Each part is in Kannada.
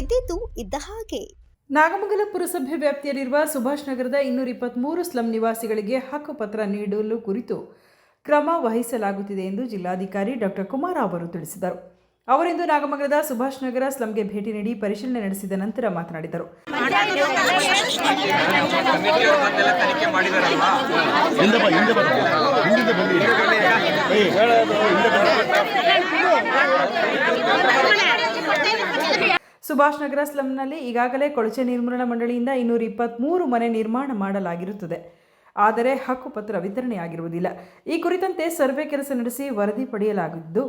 ಇದ್ದಿದ್ದು ಇದ್ದ ಹಾಗೆ. ನಾಗಮಂಗಲ ಪುರಸಭೆ ವ್ಯಾಪ್ತಿಯಲ್ಲಿರುವ ಸುಭಾಷ್ ನಗರದ ಇನ್ನೂರ ಇಪ್ಪತ್ತ್ಮೂರು ಸ್ಲಂ ನಿವಾಸಿಗಳಿಗೆ ಹಕ್ಕುಪತ್ರ ನೀಡಲು ಕುರಿತು ಕ್ರಮ ವಹಿಸಲಾಗುತ್ತಿದೆ ಎಂದು ಜಿಲ್ಲಾಧಿಕಾರಿ ಡಾಕ್ಟರ್ ಕುಮಾರ ಅವರು ತಿಳಿಸಿದರು. ಅವರಿಂದು ನಾಗಮಂಗಲದ ಸುಭಾಷ್ ನಗರ ಸ್ಲಂಗೆ ಭೇಟಿ ನೀಡಿ ಪರಿಶೀಲನೆ ನಡೆಸಿದ ನಂತರ ಮಾತನಾಡಿದರು. ಸುಭಾಷ್ ನಗರ ಸ್ಲಂನಲ್ಲಿ ಈಗಾಗಲೇ ಕೊಳಚೆ ನಿರ್ಮೂಲನಾ ಮಂಡಳಿಯಿಂದ ಇನ್ನೂರ ಇಪ್ಪತ್ತ್ಮೂರು ಮನೆ ನಿರ್ಮಾಣ ಮಾಡಲಾಗಿರುತ್ತದೆ. ಆದರೆ ಹಕ್ಕುಪತ್ರ ವಿತರಣೆಯಾಗಿರುವುದಿಲ್ಲ. ಈ ಕುರಿತಂತೆ ಸರ್ವೆ ಕೆಲಸ ನಡೆಸಿ ವರದಿ ಪಡೆಯಲಾಗಿದ್ದು,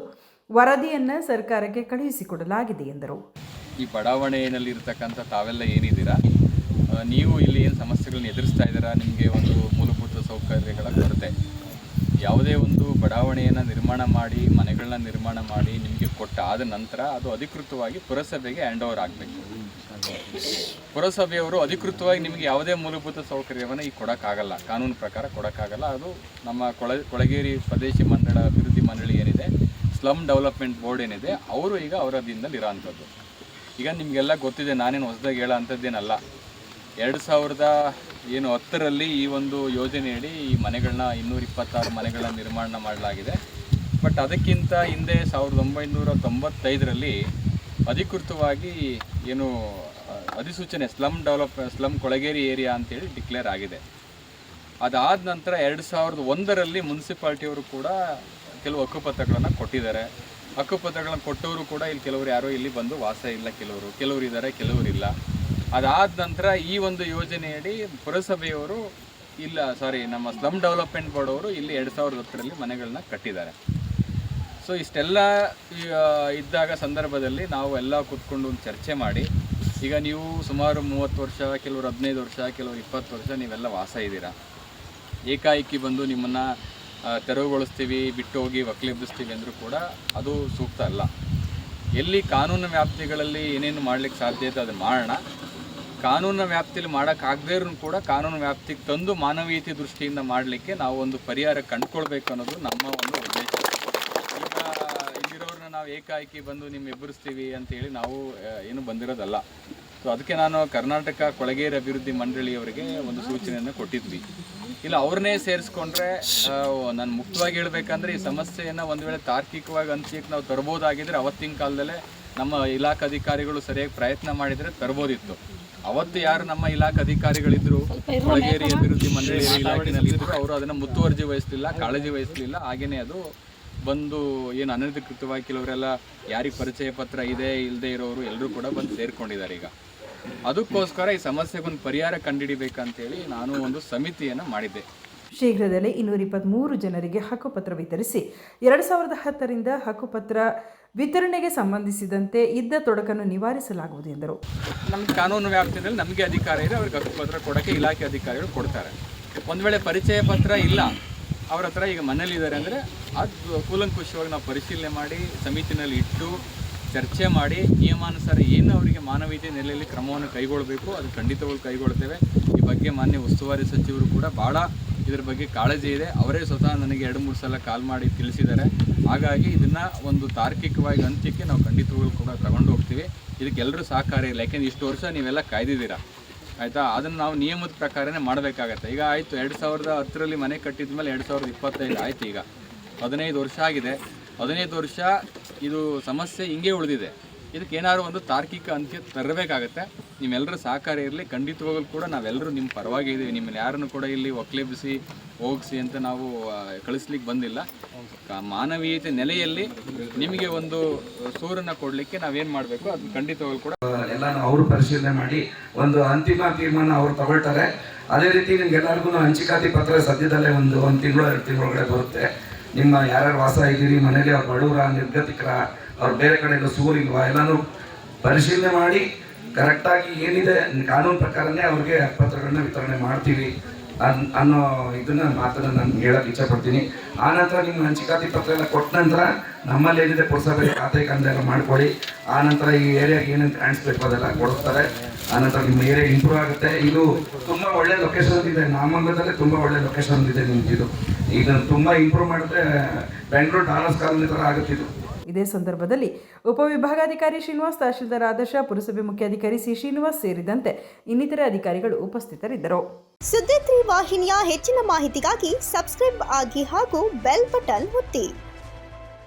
ವರದಿಯನ್ನು ಸರ್ಕಾರಕ್ಕೆ ಕಳುಹಿಸಿಕೊಡಲಾಗಿದೆ ಎಂದರು. ಈ ಬಡಾವಣೆಯಲ್ಲಿ ಇರತಕ್ಕಂಥ ತಾವೆಲ್ಲ ಏನಿದ್ದೀರಾ? ನೀವು ಇಲ್ಲಿ ಏನು ಸಮಸ್ಯೆಗಳನ್ನ ಎದುರಿಸ್ತಾ ಇದ್ದೀರಾ? ನಿಮಗೆ ಒಂದು ಮೂಲಭೂತ ಸೌಕರ್ಯಗಳ ಕೊರತೆ. ಯಾವುದೇ ಒಂದು ಬಡಾವಣೆಯನ್ನು ನಿರ್ಮಾಣ ಮಾಡಿ ಮನೆಗಳನ್ನ ನಿರ್ಮಾಣ ಮಾಡಿ ನಿಮಗೆ ಕೊಟ್ಟ ಆದ ನಂತರ ಅದು ಅಧಿಕೃತವಾಗಿ ಪುರಸಭೆಗೆ ಹ್ಯಾಂಡ್ ಓವರ್ ಆಗಬೇಕು. ಪುರಸಭೆಯವರು ಅಧಿಕೃತವಾಗಿ ನಿಮಗೆ ಯಾವುದೇ ಮೂಲಭೂತ ಸೌಕರ್ಯವನ್ನು ಈಗ ಕೊಡೋಕ್ಕಾಗಲ್ಲ. ಕಾನೂನು ಪ್ರಕಾರ ಕೊಡೋಕ್ಕಾಗಲ್ಲ. ಅದು ನಮ್ಮ ಕೊಳ, ಕೊಳಗೇರಿ ಸ್ವದೇಶಿ ಮಂಡಳ ಅಭಿವೃದ್ಧಿ ಮಂಡಳಿ ಏನಿದೆ ಸ್ಲಮ್ ಡೆವಲಪ್ಮೆಂಟ್ ಬೋರ್ಡ್ ಏನಿದೆ, ಅವರು ಈಗ ಅವರ ದಿನದಲ್ಲಿ ಇರೋಂಥದ್ದು. ಈಗ ನಿಮಗೆಲ್ಲ ಗೊತ್ತಿದೆ, ನಾನೇನು ಹೊಸದಾಗಿ ಹೇಳೋ ಅಂಥದ್ದೇನಲ್ಲ. ಎರಡು ಸಾವಿರದ ಏನು ಹತ್ತರಲ್ಲಿ ಈ ಒಂದು ಯೋಜನೆಯಡಿ ಈ ಮನೆಗಳನ್ನ ಇನ್ನೂರ ಇಪ್ಪತ್ತಾರು ಮನೆಗಳನ್ನ ನಿರ್ಮಾಣ ಮಾಡಲಾಗಿದೆ. ಬಟ್ ಅದಕ್ಕಿಂತ ಹಿಂದೆ ಸಾವಿರದ ಒಂಬೈನೂರ ತೊಂಬತ್ತೈದರಲ್ಲಿ ಅಧಿಕೃತವಾಗಿ ಏನು ಅಧಿಸೂಚನೆ, ಸ್ಲಮ್ ಡೆವಲಪ್, ಸ್ಲಮ್ ಕೊಳಗೇರಿ ಏರಿಯಾ ಅಂತೇಳಿ ಡಿಕ್ಲೇರ್ ಆಗಿದೆ. ಅದಾದ ನಂತರ ಎರಡು ಸಾವಿರದ ಒಂದರಲ್ಲಿ ಮುನ್ಸಿಪಾಲ್ಟಿಯವರು ಕೂಡ ಕೆಲವು ಹಕ್ಕುಪತ್ರಗಳನ್ನು ಕೊಟ್ಟಿದ್ದಾರೆ. ಹಕ್ಕುಪತ್ರಗಳನ್ನು ಕೊಟ್ಟವರು ಕೂಡ ಇಲ್ಲಿ ಕೆಲವರು ಯಾರೋ ಇಲ್ಲಿ ಬಂದು ವಾಸ ಇಲ್ಲ, ಕೆಲವರು ಕೆಲವರು ಇದ್ದಾರೆ, ಕೆಲವರು ಇಲ್ಲ. ಅದಾದ ನಂತರ ಈ ಒಂದು ಯೋಜನೆಯಡಿ ಪುರಸಭೆಯವರು ಇಲ್ಲ ಸಾರಿ ನಮ್ಮ ಸ್ಲಮ್ ಡೆವಲಪ್ಮೆಂಟ್ ಬೋರ್ಡ್ ಅವರು ಇಲ್ಲಿ ಎರಡು ಸಾವಿರದ ಹತ್ತರಲ್ಲಿ ಮನೆಗಳನ್ನ ಕಟ್ಟಿದ್ದಾರೆ. ಸೊ ಇಷ್ಟೆಲ್ಲ ಇದ್ದಾಗ ಸಂದರ್ಭದಲ್ಲಿ ನಾವು ಎಲ್ಲ ಕೂತ್ಕೊಂಡು ಒಂದು ಚರ್ಚೆ ಮಾಡಿ, ಈಗ ನೀವು ಸುಮಾರು ಮೂವತ್ತು ವರ್ಷ, ಕೆಲವರು ಹದಿನೈದು ವರ್ಷ, ಕೆಲವರು ಇಪ್ಪತ್ತು ವರ್ಷ ನೀವೆಲ್ಲ ವಾಸ ಇದ್ದೀರಾ? ಏಕಾಏಕಿ ಬಂದು ನಿಮ್ಮನ್ನು ತೆರವುಗೊಳಿಸ್ತೀವಿ ಬಿಟ್ಟು ಹೋಗಿ ಒಕ್ಕಲೆಬ್ಬಿಸ್ತೀವಿ ಅಂದರೂ ಕೂಡ ಅದು ಸೂಕ್ತ ಅಲ್ಲ. ಎಲ್ಲಿ ಕಾನೂನು ವ್ಯಾಪ್ತಿಗಳಲ್ಲಿ ಏನೇನು ಮಾಡಲಿಕ್ಕೆ ಸಾಧ್ಯ ಇದೆ ಅದನ್ನು ಮಾಡೋಣ ಕಾನೂನಿನ ವ್ಯಾಪ್ತಿಯಲ್ಲಿ ಮಾಡೋಕ್ಕಾಗದೇ ಇರೋ ಕೂಡ ಕಾನೂನು ವ್ಯಾಪ್ತಿಗೆ ತಂದು ಮಾನವೀಯತೆ ದೃಷ್ಟಿಯಿಂದ ಮಾಡಲಿಕ್ಕೆ ನಾವು ಒಂದು ಪರಿಹಾರ ಕಂಡುಕೊಳ್ಬೇಕು ಅನ್ನೋದು ನಮ್ಮ ಒಂದು ಉದ್ದೇಶ. ಈಗ ಇಲ್ಲಿರೋರನ್ನ ನಾವು ಏಕಾಏಕಿ ಬಂದು ನಿಮ್ಮ ಎಬ್ಬರಿಸ್ತೀವಿ ಅಂತೇಳಿ ನಾವು ಏನು ಬಂದಿರೋದಲ್ಲ. ಸೊ ಅದಕ್ಕೆ ನಾನು ಕರ್ನಾಟಕ ಕೊಳಗೇರಿ ಅಭಿವೃದ್ಧಿ ಮಂಡಳಿಯವರಿಗೆ ಒಂದು ಸೂಚನೆಯನ್ನು ಕೊಟ್ಟಿದ್ವಿ. ಇಲ್ಲ, ಅವ್ರನ್ನೇ ಸೇರಿಸ್ಕೊಂಡ್ರೆ ನಾನು ಮುಕ್ತವಾಗಿ ಹೇಳ್ಬೇಕಂದ್ರೆ ಈ ಸಮಸ್ಯೆಯನ್ನು ಒಂದು ವೇಳೆ ತಾರ್ಕಿಕವಾಗಿ ಅಂತ್ಯಕ್ಕೆ ನಾವು ತರ್ಬೋದಾಗಿದ್ರೆ ಅವತ್ತಿನ ಕಾಲದಲ್ಲೇ ನಮ್ಮ ಇಲಾಖಾ ಅಧಿಕಾರಿಗಳು ಸರಿಯಾಗಿ ಪ್ರಯತ್ನ ಮಾಡಿದರೆ ತರ್ಬೋದಿತ್ತು. ಅವತ್ತು ಯಾರು ನಮ್ಮ ಇಲಾಖೆ ಅಧಿಕಾರಿಗಳಿದ್ರು ಕೊಳಗೇರಿ ಅಭಿವೃದ್ಧಿ ಮಂಡಳಿ ಇಲಾಖೆನಲ್ಲಿ ಇದ್ರು ಅವರು ಅದನ್ನು ಮುತುವರ್ಜಿ ವಹಿಸಲಿಲ್ಲ ಕಾಳಜಿ ವಹಿಸಲಿಲ್ಲ. ಹಾಗೇನೆ ಅದು ಬಂದು ಏನು ಅನಧಿಕೃತವಾಗಿ ಕೆಲವರೆಲ್ಲ ಯಾರಿಗೆ ಪರಿಚಯ ಪತ್ರ ಇದೆ ಇಲ್ಲದೆ ಇರೋರು ಎಲ್ಲರೂ ಕೂಡ ಬಂದು ಸೇರ್ಕೊಂಡಿದ್ದಾರೆ ಈಗ. ಅದಕ್ಕೋಸ್ಕರ ಈ ಸಮಸ್ಯೆಗೊಂದು ಪರಿಹಾರ ಕಂಡುಹಿಡಿಬೇಕಂತೇಳಿ ನಾನು ಒಂದು ಸಮಿತಿಯನ್ನು ಮಾಡಿದ್ದೆ. ಶೀಘ್ರದಲ್ಲೇ ಇನ್ನೂರ ಇಪ್ಪತ್ತ್ಮೂರು ಜನರಿಗೆ ಹಕ್ಕುಪತ್ರ ವಿತರಿಸಿ ಎರಡು ಸಾವಿರದ ಹತ್ತರಿಂದ ಹಕ್ಕುಪತ್ರ ವಿತರಣೆಗೆ ಸಂಬಂಧಿಸಿದಂತೆ ಇದ್ದ ತೊಡಕನ್ನು ನಿವಾರಿಸಲಾಗುವುದು ಎಂದರು. ನಮ್ಮ ಕಾನೂನು ವ್ಯಾಪ್ತಿಯಲ್ಲಿ ನಮಗೆ ಅಧಿಕಾರ ಇದೆ, ಅವ್ರಿಗೆ ಹಕ್ಕುಪತ್ರ ಕೊಡೋಕ್ಕೆ ಇಲಾಖೆ ಅಧಿಕಾರಿಗಳು ಕೊಡ್ತಾರೆ. ಒಂದು ವೇಳೆ ಪರಿಚಯ ಪತ್ರ ಇಲ್ಲ, ಅವ್ರ ಹತ್ರ ಈಗ ಮನೇಲಿದ್ದಾರೆ ಅಂದರೆ ಅದು ಕೂಲಂಕುಷವಾಗಿ ನಾವು ಪರಿಶೀಲನೆ ಮಾಡಿ, ಸಮಿತಿನಲ್ಲಿ ಇಟ್ಟು, ಚರ್ಚೆ ಮಾಡಿ, ನಿಯಮಾನುಸಾರ ಏನು ಅವರಿಗೆ ಮಾನವೀಯತೆ ನೆಲೆಯಲ್ಲಿ ಕ್ರಮವನ್ನು ಕೈಗೊಳ್ಳಬೇಕು ಅದು ಖಂಡಿತವಾಗಿ ಕೈಗೊಳ್ತೇವೆ. ಈ ಬಗ್ಗೆ ಮಾನ್ಯ ಉಸ್ತುವಾರಿ ಸಚಿವರು ಕೂಡ ಭಾಳ ಇದ್ರ ಬಗ್ಗೆ ಕಾಳಜಿ ಇದೆ. ಅವರೇ ಸ್ವತಃ ನನಗೆ ಎರಡು, ಮೂರು ಸಲ ಕಾಲ್ ಮಾಡಿ ತಿಳಿಸಿದ್ದಾರೆ. ಹಾಗಾಗಿ ಇದನ್ನು ಒಂದು ತಾರ್ಕಿಕವಾಗಿ ಅಂತ್ಯಕ್ಕೆ ನಾವು ಖಂಡಿತವಾಗ್ಲೂ ಕೂಡ ತಗೊಂಡು ಹೋಗ್ತೀವಿ. ಇದಕ್ಕೆಲ್ಲರೂ ಸಹಕಾರ ಇಲ್ಲ. ಯಾಕೆಂದ್ರೆ ಇಷ್ಟು ವರ್ಷ ನೀವೆಲ್ಲ ಕಾಯ್ದಿದ್ದೀರಾ? ಆಯಿತಾ? ಅದನ್ನು ನಾವು ನಿಯಮದ ಪ್ರಕಾರನೇ ಮಾಡಬೇಕಾಗತ್ತೆ. ಈಗ ಆಯಿತು, ಎರಡು ಸಾವಿರದ ಹತ್ತರಲ್ಲಿ ಮನೆ ಕಟ್ಟಿದ ಮೇಲೆ ಎರಡು ಸಾವಿರದ ಇಪ್ಪತ್ತೈದು ಆಯ್ತು ಈಗ. ಹದಿನೈದು ವರ್ಷ ಆಗಿದೆ. ಹದಿನೈದು ವರ್ಷ ಇದು ಸಮಸ್ಯೆ ಹಿಂಗೆ ಉಳಿದಿದೆ. ಇದಕ್ಕೆ ಏನಾದ್ರು ಒಂದು ತಾರ್ಕಿಕ ಅಂತ್ಯ ತರಬೇಕಾಗತ್ತೆ. ನಿಮ್ಮೆಲ್ಲರ ಸಹಕಾರ ಇರಲಿ. ಖಂಡಿತವಾಗಲು ಕೂಡ ನಾವೆಲ್ಲರೂ ನಿಮ್ಮ ಪರವಾಗಿ ಇದ್ದೀವಿ ನಿಮ್ಮನ್ನು ಯಾರನ್ನು ಕೂಡ ಇಲ್ಲಿ ಒಕ್ಲೆಬ್ಬಿಸಿ ಹೋಗಿಸಿ ಅಂತ ನಾವು ಕಳಿಸ್ಲಿಕ್ಕೆ ಬಂದಿಲ್ಲ. ಮಾನವೀಯತೆ ನೆಲೆಯಲ್ಲಿ ನಿಮಗೆ ಒಂದು ಸೂರನ್ನು ಕೊಡಲಿಕ್ಕೆ ನಾವೇನು ಮಾಡಬೇಕು? ಅದು ಖಂಡಿತವಾಗಲು ಕೂಡ ಎಲ್ಲ ಅವರು ಪರಿಶೀಲನೆ ಮಾಡಿ ಒಂದು ಅಂತಿಮ ತೀರ್ಮಾನ ಅವರು ತಗೊಳ್ತಾರೆ. ಅದೇ ರೀತಿ ನಿಮ್ಗೆಲ್ಲರಿಗೂ ಹಂಚಿಕಾತಿ ಪತ್ರ ಸದ್ಯದಲ್ಲೇ ಒಂದು ಒಂದು ತಿಂಗಳು, ಎರಡು ತಿಂಗಳೊಳಗಡೆ ಬರುತ್ತೆ. ನಿಮ್ಮ ಯಾರ್ಯಾರು ವಾಸ ಇದ್ದೀರಿ ಮನೇಲಿ ಅವ್ರು ಬಡವರ ನಿರ್ಗತಿಕರ, ಅವ್ರು ಬೇರೆ ಕಡೆ ಎಲ್ಲ ಸೂರಿಲ್ವಾ ಎಲ್ಲಾನು ಪರಿಶೀಲನೆ ಮಾಡಿ ಕರೆಕ್ಟಾಗಿ ಏನಿದೆ, ಕಾನೂನು ಪ್ರಕಾರನೇ ಅವ್ರಿಗೆ ಪತ್ರಗಳನ್ನ ವಿತರಣೆ ಮಾಡ್ತೀವಿ. ಅನ್ನೋ ಇದನ್ನ ಮಾತನ್ನ ನಾನು ಹೇಳಕ್ ಇಚ್ಛಪಡ್ತೀನಿ. ಆ ನಂತರ ನಿಮ್ಮ ಹಂಚಿಕಾತಿ ಪತ್ರ ಎಲ್ಲ ಕೊಟ್ಟ ನಂತರ ನಮ್ಮಲ್ಲಿ ಏನಿದೆ ಪುರಸಭೆ ಖಾತೆ ಕಂದ ಎಲ್ಲ ಮಾಡ್ಕೊಳ್ಳಿ. ಆ ನಂತರ ಈ ಏರಿಯಾಗೆ ಏನೇನು ಗ್ರಾಂಟ್ಸ್ ಬೇಕು ಅದೆಲ್ಲ ಕೊಡಿಸ್ತಾರೆ ಆ ನಂತರ ನಿಮ್ಮ ಏರಿಯಾ ಇಂಪ್ರೂವ್ ಆಗುತ್ತೆ. ಇದು ತುಂಬ ಒಳ್ಳೆ ಲೊಕೇಶನ್ ಇದೆ ನಾಮಂಗದಲ್ಲೇ ತುಂಬ ಒಳ್ಳೆ ಲೊಕೇಶನ್ ಇದೆ ನಿಮ್ದು ಇದು. ಇದನ್ನು ತುಂಬ ಇಂಪ್ರೂವ್ ಮಾಡಿದ್ರೆ, ಬೆಂಗಳೂರು ಡಾಲರ್ಸ್ ಕಾಲೋನಿ ಥರ ಆಗುತ್ತೆ ಇದು ಸಂದರ್ಭದಲ್ಲಿ ಉಪವಿಭಾಗಾಧಿಕಾರಿ ಶ್ರೀನಿವಾಸ್, ತಹಶೀಲ್ದಾರ್ ಆದರ್ಶ, ಪುರಸಭೆ ಮುಖ್ಯಾಧಿಕಾರಿ ಸಿ. ಶ್ರೀನಿವಾಸ್ ಸೇರಿದಂತೆ ಇನ್ನಿತರ ಅಧಿಕಾರಿಗಳು ಉಪಸ್ಥಿತರಿದ್ದರು. ಸುದ್ದಿ ವಾಹಿನಿಯ ಹೆಚ್ಚಿನ ಮಾಹಿತಿಗಾಗಿ ಸಬ್ಸ್ಕ್ರೈಬ್ ಆಗಿ ಹಾಗೂ ಬೆಲ್ ಬಟನ್ ಒತ್ತಿ.